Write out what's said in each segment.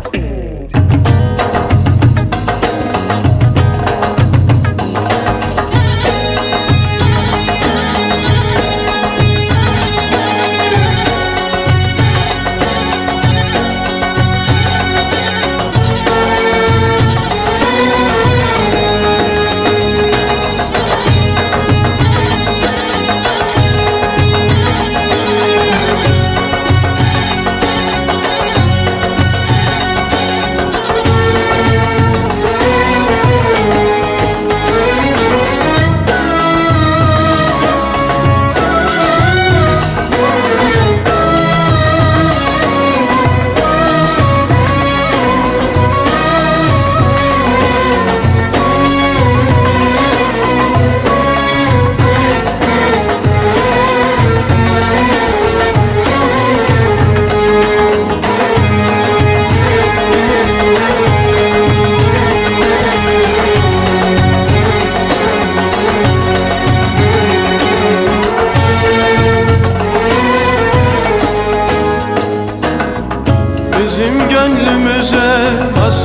Bizim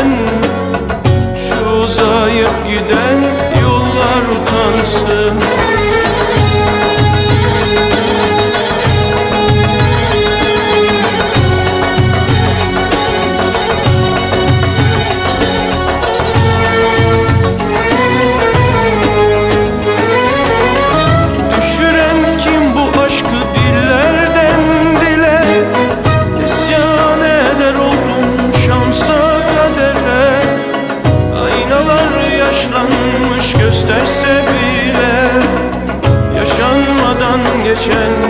eden geçen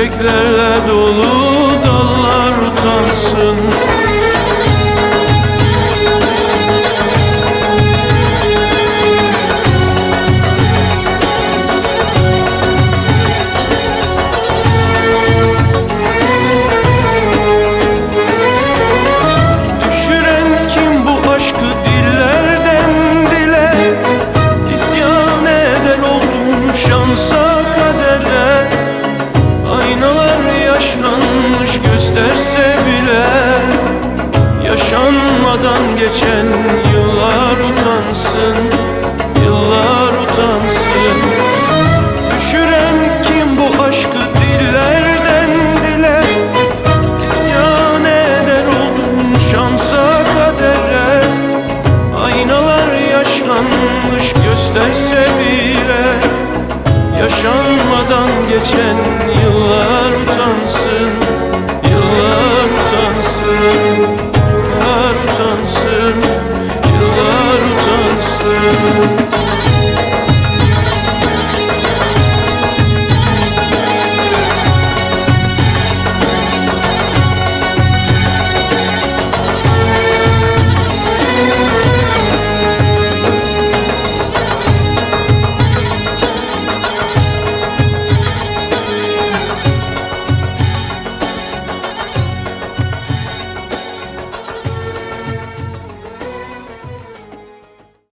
Çiçeklerle dolu dallar utansın isterse bile Yaşanmadan geçen yıllar utansın.